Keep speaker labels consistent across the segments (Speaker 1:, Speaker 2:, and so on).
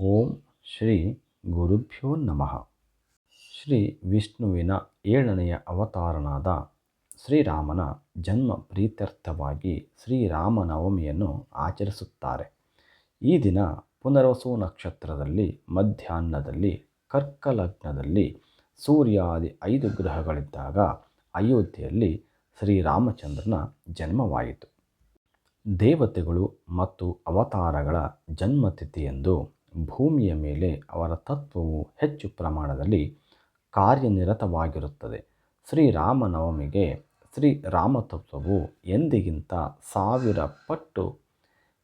Speaker 1: ಓಂ ಶ್ರೀ ಗುರುಭ್ಯೋ ನಮಃ. ಶ್ರೀ ವಿಷ್ಣುವಿನ ಏಳನೆಯ ಅವತಾರನಾದ ಶ್ರೀರಾಮನ ಜನ್ಮ ಪ್ರೀತ್ಯರ್ಥವಾಗಿ ಶ್ರೀರಾಮನವಮಿಯನ್ನು ಆಚರಿಸುತ್ತಾರೆ. ಈ ದಿನ ಪುನರ್ವಸು ನಕ್ಷತ್ರದಲ್ಲಿ, ಮಧ್ಯಾಹ್ನದಲ್ಲಿ, ಕರ್ಕಲಗ್ನದಲ್ಲಿ ಸೂರ್ಯಾದಿ ಐದು ಗ್ರಹಗಳಿದ್ದಾಗ ಅಯೋಧ್ಯೆಯಲ್ಲಿ ಶ್ರೀರಾಮಚಂದ್ರನ ಜನ್ಮವಾಯಿತು. ದೇವತೆಗಳು ಮತ್ತು ಅವತಾರಗಳ ಜನ್ಮತಿಥಿಯಂದು ಭೂಮಿಯ ಮೇಲೆ ಅವರ ತತ್ವವು ಹೆಚ್ಚು ಪ್ರಮಾಣದಲ್ಲಿ ಕಾರ್ಯನಿರತವಾಗಿರುತ್ತದೆ. ಶ್ರೀರಾಮನವಮಿಗೆ ಶ್ರೀರಾಮತತ್ವವು ಎಂದಿಗಿಂತ ಸಾವಿರ ಪಟ್ಟು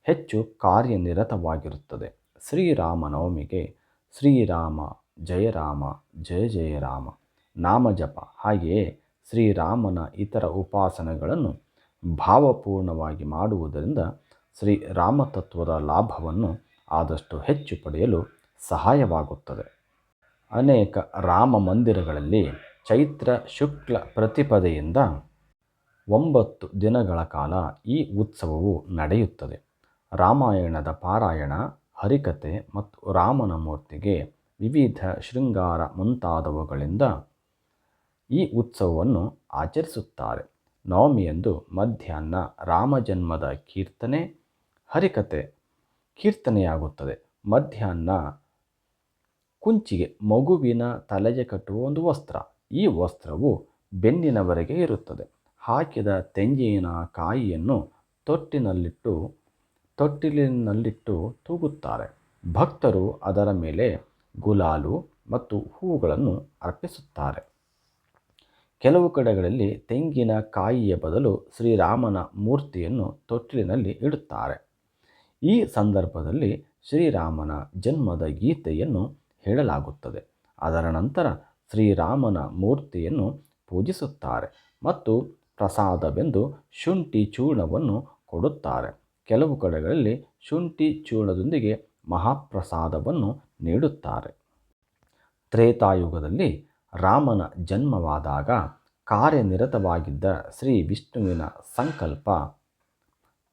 Speaker 1: ಹೆಚ್ಚು ಕಾರ್ಯನಿರತವಾಗಿರುತ್ತದೆ. ಶ್ರೀರಾಮನವಮಿಗೆ ಶ್ರೀರಾಮ ಜಯರಾಮ ಜಯ ಜಯರಾಮ ನಾಮಜಪ ಹಾಗೆಯೇ ಶ್ರೀರಾಮನ ಇತರ ಉಪಾಸನೆಗಳನ್ನು ಭಾವಪೂರ್ಣವಾಗಿ ಮಾಡುವುದರಿಂದ ಶ್ರೀರಾಮತತ್ವದ ಲಾಭವನ್ನು ಆದಷ್ಟು ಹೆಚ್ಚು ಪಡೆಯಲು ಸಹಾಯವಾಗುತ್ತದೆ. ಅನೇಕ ರಾಮ ಮಂದಿರಗಳಲ್ಲಿ ಚೈತ್ರ ಶುಕ್ಲ ಪ್ರತಿಪದೆಯಿಂದ ಒಂಬತ್ತು ದಿನಗಳ ಕಾಲ ಈ ಉತ್ಸವವು ನಡೆಯುತ್ತದೆ. ರಾಮಾಯಣದ ಪಾರಾಯಣ ಹರಿಕತೆ ಮತ್ತು ರಾಮನ ಮೂರ್ತಿಗೆ ವಿವಿಧ ಶೃಂಗಾರ ಮುಂತಾದವುಗಳಿಂದ ಈ ಉತ್ಸವವನ್ನು ಆಚರಿಸುತ್ತಾರೆ. ನವಮಿಯಂದು ಮಧ್ಯಾಹ್ನ ರಾಮಜನ್ಮದ ಕೀರ್ತನೆ ಹರಿಕತೆ ಕೀರ್ತನೆಯಾಗುತ್ತದೆ. ಮಧ್ಯಾಹ್ನ ಕುಂಚಿಗೆ ಮಗುವಿನ ತಲೆಗೆ ಕಟ್ಟುವ ಒಂದು ವಸ್ತ್ರ. ಈ ವಸ್ತ್ರವು ಬೆನ್ನಿನವರೆಗೆ ಇರುತ್ತದೆ. ಹಾಕಿದ ತೆಂಗಿನ ಕಾಯಿಯನ್ನು ತೊಟ್ಟಿನಲ್ಲಿಟ್ಟು, ತೊಟ್ಟಿಲಿನಲ್ಲಿಟ್ಟು ತೂಗುತ್ತಾರೆ. ಭಕ್ತರು ಅದರ ಮೇಲೆ ಗುಲಾಲು ಮತ್ತು ಹೂಗಳನ್ನು ಅರ್ಪಿಸುತ್ತಾರೆ. ಕೆಲವು ಕಡೆಗಳಲ್ಲಿ ತೆಂಗಿನ ಕಾಯಿಯ ಬದಲು ಶ್ರೀರಾಮನ ಮೂರ್ತಿಯನ್ನು ತೊಟ್ಟಿಲಿನಲ್ಲಿ ಇಡುತ್ತಾರೆ. ಈ ಸಂದರ್ಭದಲ್ಲಿ ಶ್ರೀರಾಮನ ಜನ್ಮದ ಗೀತೆಯನ್ನು ಹೇಳಲಾಗುತ್ತದೆ. ಅದರ ನಂತರ ಶ್ರೀರಾಮನ ಮೂರ್ತಿಯನ್ನು ಪೂಜಿಸುತ್ತಾರೆ ಮತ್ತು ಪ್ರಸಾದವೆಂದು ಶುಂಠಿ ಚೂರ್ಣವನ್ನು ಕೊಡುತ್ತಾರೆ. ಕೆಲವು ಕಡೆಗಳಲ್ಲಿ ಶುಂಠಿ ಚೂರ್ಣದೊಂದಿಗೆ ಮಹಾಪ್ರಸಾದವನ್ನು ನೀಡುತ್ತಾರೆ. ತ್ರೇತಾಯುಗದಲ್ಲಿ ರಾಮನ ಜನ್ಮವಾದಾಗ ಕಾರ್ಯನಿರತವಾಗಿದ್ದ ಶ್ರೀ ವಿಷ್ಣುವಿನ ಸಂಕಲ್ಪ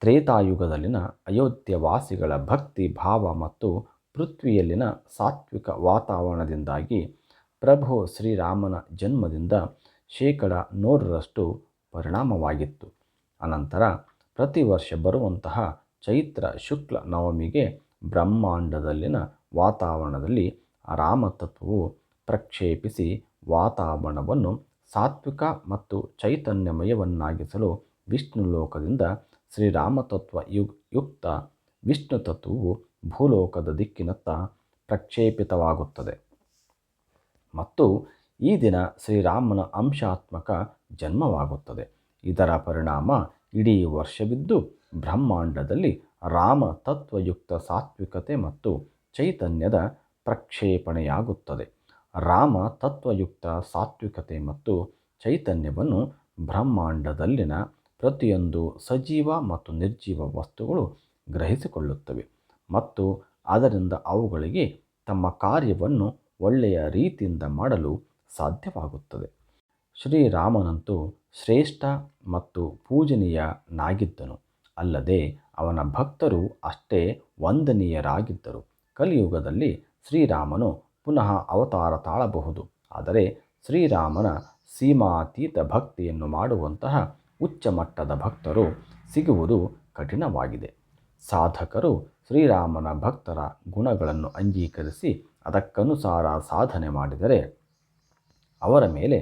Speaker 1: ತ್ರೇತಾಯುಗದಲ್ಲಿನ ಅಯೋಧ್ಯವಾಸಿಗಳ ಭಕ್ತಿ, ಭಾವ ಮತ್ತು ಪೃಥ್ವಿಯಲ್ಲಿನ ಸಾತ್ವಿಕ ವಾತಾವರಣದಿಂದಾಗಿ ಪ್ರಭು ಶ್ರೀರಾಮನ ಜನ್ಮದಿಂದ ಶೇಕಡ ನೂರರಷ್ಟು ಪರಿಣಾಮವಾಗಿತ್ತು. ಅನಂತರ ಪ್ರತಿ ವರ್ಷ ಬರುವಂತಹ ಚೈತ್ರ ಶುಕ್ಲ ನವಮಿಗೆ ಬ್ರಹ್ಮಾಂಡದಲ್ಲಿನ ವಾತಾವರಣದಲ್ಲಿ ರಾಮತತ್ವವು ಪ್ರಕ್ಷೇಪಿಸಿ ವಾತಾವರಣವನ್ನು ಸಾತ್ವಿಕ ಮತ್ತು ಚೈತನ್ಯಮಯವನ್ನಾಗಿಸಲು ವಿಷ್ಣು ಲೋಕದಿಂದ ಶ್ರೀರಾಮತತ್ವ ಯುಗ್ ಯುಕ್ತ ವಿಷ್ಣು ತತ್ವವು ಭೂಲೋಕದ ದಿಕ್ಕಿನತ್ತ ಪ್ರಕ್ಷೇಪಿತವಾಗುತ್ತದೆ. ಮತ್ತು ಈ ದಿನ ಶ್ರೀರಾಮನ ಅಂಶಾತ್ಮಕ ಜನ್ಮವಾಗುತ್ತದೆ. ಇದರ ಪರಿಣಾಮ ಇಡೀ ವರ್ಷವಿದ್ದು ಬ್ರಹ್ಮಾಂಡದಲ್ಲಿ ರಾಮ ತತ್ವಯುಕ್ತ ಸಾತ್ವಿಕತೆ ಮತ್ತು ಚೈತನ್ಯದ ಪ್ರಕ್ಷೇಪಣೆಯಾಗುತ್ತದೆ. ರಾಮ ತತ್ವಯುಕ್ತ ಸಾತ್ವಿಕತೆ ಮತ್ತು ಚೈತನ್ಯವನ್ನು ಬ್ರಹ್ಮಾಂಡದಲ್ಲಿನ ಪ್ರತಿಯೊಂದು ಸಜೀವ ಮತ್ತು ನಿರ್ಜೀವ ವಸ್ತುಗಳು ಗ್ರಹಿಸಿಕೊಳ್ಳುತ್ತವೆ ಮತ್ತು ಅದರಿಂದ ಅವುಗಳಿಗೆ ತಮ್ಮ ಕಾರ್ಯವನ್ನು ಒಳ್ಳೆಯ ರೀತಿಯಿಂದ ಮಾಡಲು ಸಾಧ್ಯವಾಗುತ್ತದೆ. ಶ್ರೀರಾಮನಂತೂ ಶ್ರೇಷ್ಠ ಮತ್ತು ಪೂಜನೀಯನಾಗಿದ್ದನು. ಅಲ್ಲದೆ ಅವನ ಭಕ್ತರು ಅಷ್ಟೇ ವಂದನೀಯರಾಗಿದ್ದರು. ಕಲಿಯುಗದಲ್ಲಿ ಶ್ರೀರಾಮನು ಪುನಃ ಅವತಾರ ತಾಳಬಹುದು. ಆದರೆ ಶ್ರೀರಾಮನ ಸೀಮಾತೀತ ಭಕ್ತಿಯನ್ನು ಮಾಡುವಂತಹ ಉಚ್ಚ ಮಟ್ಟದ ಭಕ್ತರು ಸಿಗುವುದು ಕಠಿಣವಾಗಿದೆ. ಸಾಧಕರು ಶ್ರೀರಾಮನ ಭಕ್ತರ ಗುಣಗಳನ್ನು ಅಂಗೀಕರಿಸಿ ಅದಕ್ಕನುಸಾರ ಸಾಧನೆ ಮಾಡಿದರೆ ಅವರ ಮೇಲೆ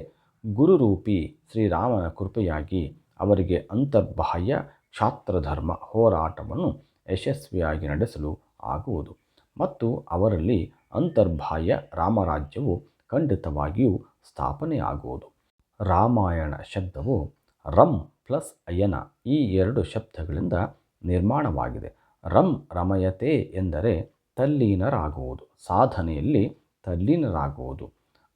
Speaker 1: ಗುರುರೂಪಿ ಶ್ರೀರಾಮನ ಕೃಪೆಯಾಗಿ ಅವರಿಗೆ ಅಂತರ್ಬಾಹ್ಯ ಕ್ಷಾತ್ರಧರ್ಮ ಹೋರಾಟವನ್ನು ಯಶಸ್ವಿಯಾಗಿ ನಡೆಸಲು ಆಗುವುದು ಮತ್ತು ಅವರಲ್ಲಿ ಅಂತರ್ಬಾಹ್ಯ ರಾಮರಾಜ್ಯವು ಖಂಡಿತವಾಗಿಯೂ ಸ್ಥಾಪನೆಯಾಗುವುದು. ರಾಮಾಯಣ ಶಬ್ದವು ರಂ ಪ್ಲಸ್ ಅಯನ ಈ ಎರಡು ಶಬ್ದಗಳಿಂದ ನಿರ್ಮಾಣವಾಗಿದೆ. ರಂ ರಮಯತೆ ಎಂದರೆ ತಲ್ಲೀನರಾಗುವುದು, ಸಾಧನೆಯಲ್ಲಿ ತಲ್ಲೀನರಾಗುವುದು.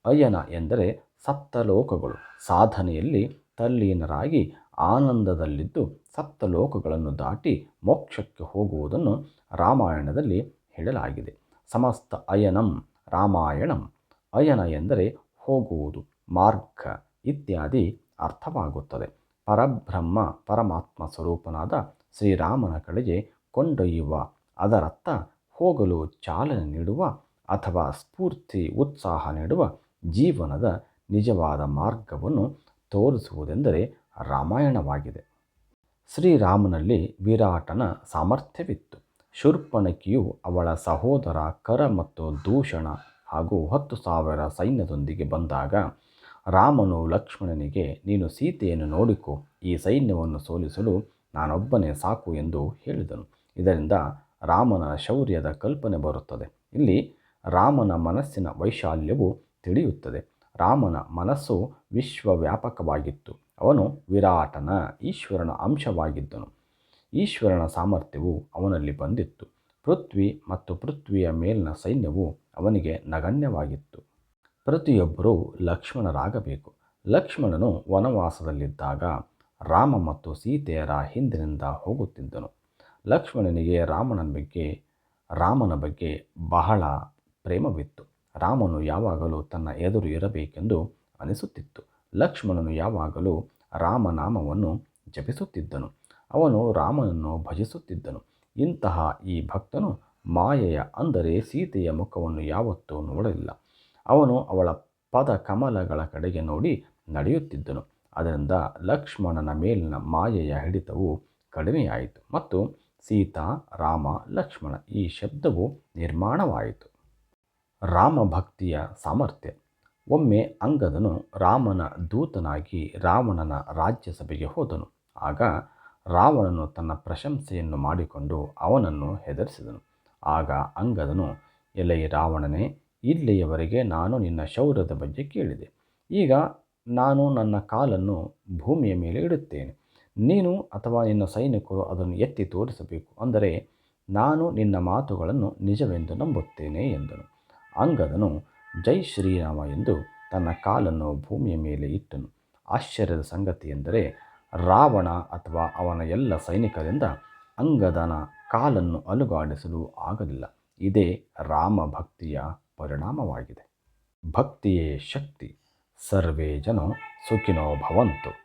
Speaker 1: ಅಯನ ಎಂದರೆ ಸಪ್ತಲೋಕಗಳು, ಸಾಧನೆಯಲ್ಲಿ ತಲ್ಲೀನರಾಗಿ ಆನಂದದಲ್ಲಿದ್ದು ಸಪ್ತಲೋಕಗಳನ್ನು ದಾಟಿ ಮೋಕ್ಷಕ್ಕೆ ಹೋಗುವುದನ್ನು ರಾಮಾಯಣದಲ್ಲಿ ಹೇಳಲಾಗಿದೆ. ಸಮಸ್ತ ಅಯನಂ ರಾಮಾಯಣಂ, ಅಯನ ಎಂದರೆ ಹೋಗುವುದು, ಮಾರ್ಗ ಇತ್ಯಾದಿ ಅರ್ಥವಾಗುತ್ತದೆ. ಪರಬ್ರಹ್ಮ ಪರಮಾತ್ಮ ಸ್ವರೂಪನಾದ ಶ್ರೀರಾಮನ ಕಡೆಗೆ ಕೊಂಡೊಯ್ಯುವ ಅದರತ್ತ ಹೋಗಲು ಚಾಲನೆ ನೀಡುವ ಅಥವಾ ಸ್ಫೂರ್ತಿ, ಉತ್ಸಾಹ ನೀಡುವ ಜೀವನದ ನಿಜವಾದ ಮಾರ್ಗವನ್ನು ತೋರಿಸುವುದೆಂದರೆ ರಾಮಾಯಣವಾಗಿದೆ. ಶ್ರೀರಾಮನಲ್ಲಿ ವಿರಾಟನ ಸಾಮರ್ಥ್ಯವಿತ್ತು. ಶೂರ್ಪಣಕಿಯು ಅವಳ ಸಹೋದರ ಕರ ಮತ್ತು ದೂಷಣ ಹಾಗೂ ಹತ್ತು ಸಾವಿರ ಸೈನ್ಯದೊಂದಿಗೆ ಬಂದಾಗ ರಾಮನು ಲಕ್ಷ್ಮಣನಿಗೆ, ನೀನು ಸೀತೆಯನ್ನು ನೋಡಿಕೊ, ಈ ಸೈನ್ಯವನ್ನು ಸೋಲಿಸಲು ನಾನೊಬ್ಬನೇ ಸಾಕು ಎಂದು ಹೇಳಿದನು. ಇದರಿಂದ ರಾಮನ ಶೌರ್ಯದ ಕಲ್ಪನೆ ಬರುತ್ತದೆ. ಇಲ್ಲಿ ರಾಮನ ಮನಸ್ಸಿನ ವೈಶಾಲ್ಯವು ತಿಳಿಯುತ್ತದೆ. ರಾಮನ ಮನಸ್ಸು ವಿಶ್ವವ್ಯಾಪಕವಾಗಿತ್ತು. ಅವನು ವಿರಾಟನ ಈಶ್ವರನ ಅಂಶವಾಗಿದ್ದನು. ಈಶ್ವರನ ಸಾಮರ್ಥ್ಯವು ಅವನಲ್ಲಿ ಬಂದಿತ್ತು. ಪೃಥ್ವಿ ಮತ್ತು ಪೃಥ್ವಿಯ ಮೇಲಿನ ಸೈನ್ಯವು ಅವನಿಗೆ ನಗಣ್ಯವಾಗಿತ್ತು. ಪ್ರತಿಯೊಬ್ಬರೂ ಲಕ್ಷ್ಮಣರಾಗಬೇಕು. ಲಕ್ಷ್ಮಣನು ವನವಾಸದಲ್ಲಿದ್ದಾಗ ರಾಮ ಮತ್ತು ಸೀತೆಯರ ಹಿಂದಿನಿಂದ ಹೋಗುತ್ತಿದ್ದನು. ಲಕ್ಷ್ಮಣನಿಗೆ ರಾಮನ ಬಗ್ಗೆ ರಾಮನ ಬಗ್ಗೆ ಬಹಳ ಪ್ರೇಮವಿತ್ತು. ರಾಮನು ಯಾವಾಗಲೂ ತನ್ನ ಎದುರು ಇರಬೇಕೆಂದು ಅನಿಸುತ್ತಿತ್ತು. ಲಕ್ಷ್ಮಣನು ಯಾವಾಗಲೂ ರಾಮನಾಮವನ್ನು ಜಪಿಸುತ್ತಿದ್ದನು. ಅವನು ರಾಮನನ್ನು ಭಜಿಸುತ್ತಿದ್ದನು. ಇಂತಹ ಈ ಭಕ್ತನು ಮಾಯೆಯ ಅಂದರೆ ಸೀತೆಯ ಮುಖವನ್ನು ಯಾವತ್ತೂ ನೋಡಲಿಲ್ಲ. ಅವನು ಅವಳ ಪದ ಕಮಲಗಳ ಕಡೆಗೆ ನೋಡಿ ನಡೆಯುತ್ತಿದ್ದನು. ಅದರಿಂದ ಲಕ್ಷ್ಮಣನ ಮೇಲಿನ ಮಾಯೆಯ ಹಿಡಿತವು ಕಡಿಮೆಯಾಯಿತು ಮತ್ತು ಸೀತಾ, ರಾಮ, ಲಕ್ಷ್ಮಣ ಈ ಶಬ್ದವು ನಿರ್ಮಾಣವಾಯಿತು. ರಾಮ ಭಕ್ತಿಯ ಸಾಮರ್ಥ್ಯ. ಒಮ್ಮೆ ಅಂಗದನು ರಾಮನ ದೂತನಾಗಿ ರಾವಣನ ರಾಜ್ಯಸಭೆಗೆ ಹೋದನು. ಆಗ ರಾವಣನು ತನ್ನ ಪ್ರಶಂಸೆಯನ್ನು ಮಾಡಿಕೊಂಡು ಅವನನ್ನು ಹೆದರಿಸಿದನು. ಆಗ ಅಂಗದನು, ಎಲೈ ರಾವಣನೇ ಇಲ್ಲಿಯವರೆಗೆ ನಾನು ನಿನ್ನ ಶೌರ್ಯದ ಬಗ್ಗೆ ಕೇಳಿದೆ. ಈಗ ನಾನು ನನ್ನ ಕಾಲನ್ನು ಭೂಮಿಯ ಮೇಲೆ ಇಡುತ್ತೇನೆ. ನೀನು ಅಥವಾ ನಿನ್ನ ಸೈನಿಕರು ಅದನ್ನು ಎತ್ತಿ ತೋರಿಸಬೇಕು. ಅಂದರೆ ನಾನು ನಿನ್ನ ಮಾತುಗಳನ್ನು ನಿಜವೆಂದು ನಂಬುತ್ತೇನೆ ಎಂದನು. ಅಂಗದನು ಜೈ ಶ್ರೀರಾಮ ಎಂದು ತನ್ನ ಕಾಲನ್ನು ಭೂಮಿಯ ಮೇಲೆ ಇಟ್ಟನು. ಆಶ್ಚರ್ಯದ ಸಂಗತಿ ಎಂದರೆ ರಾವಣ ಅಥವಾ ಅವನ ಎಲ್ಲ ಸೈನಿಕರಿಂದ ಅಂಗದನ ಕಾಲನ್ನು ಅಲುಗಾಡಿಸಲು ಆಗಲಿಲ್ಲ. ಇದೇ ರಾಮ ಭಕ್ತಿಯ ಪರಿಣಾಮವಾಗಿದೆ. ಭಕ್ತಿಯೇ ಶಕ್ತಿ. ಸರ್ವೇ ಜನ ಸುಖಿನೋ ಭವಂತು.